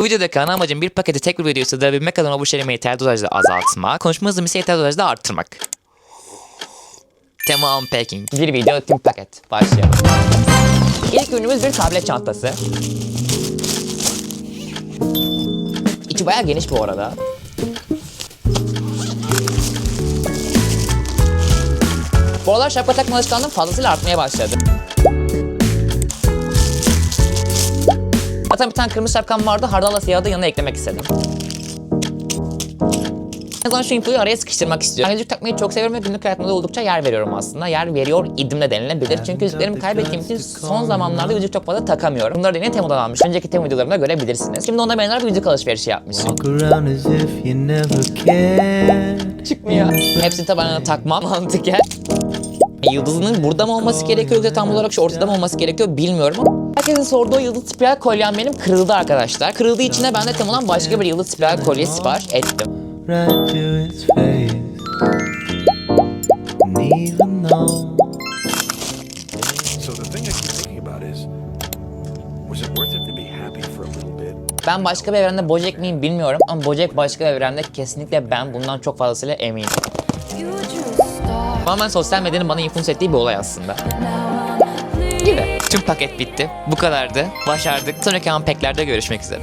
Bu videodaki ana amacım bir paketi tek bir videoya sığdırabilmek adına bu şerimeyi yeterli dozajda azaltmak, konuşma hızımı ise yeterli dozajda arttırmak. Tema unpacking. Bir video tüm paket. Başlayalım. İlk ürünümüz bir tablet çantası. İçi bayağı geniş bu arada. Bu aralar şapka takma alışkanlığım fazlasıyla artmaya başladı. Zaten bir tane kırmızı şapkam vardı. Hardalla siyahı da yanına eklemek istedim. O zaman şu infoyu araya sıkıştırmak istiyorum. Ben yüzük takmayı çok seviyorum ve günlük hayatımda da oldukça yer veriyorum aslında. Yer veriyor idim de denilebilir. Çünkü yüzüklerimi kaybettiğim için son zamanlarda yüzük çok fazla takamıyorum. Bunları da yine Temu'dan almış. Önceki Temu videolarımda görebilirsiniz. Şimdi onda benzer bir yüzük alışverişi yapmışım. Çıkmıyor. Hepsini tabanına takmam mantıken. Yıldızının burada mı olması gerekiyor yoksa tam olarak şu ortada mı olması gerekiyor bilmiyorum ama Herkesin sorduğu yıldız spiral kolyem benim kırıldı arkadaşlar. Kırıldığı için de ben de Temu'dan başka bir yıldız spiral kolye sipariş ettim. Right to its face. And even though So the thing I keep thinking about is, was it worth it to be happy for a little bit? Ben başka bir evrende Bojack miyim bilmiyorum ama Bojack başka bir evrende kesinlikle ben bundan çok fazlasıyla eminim. Tamamen sosyal medyanın bana influence ettiği bir olay aslında. Gibi. Tüm paket bitti. Bu kadardı. Başardık. Sonraki unpacklerde görüşmek üzere.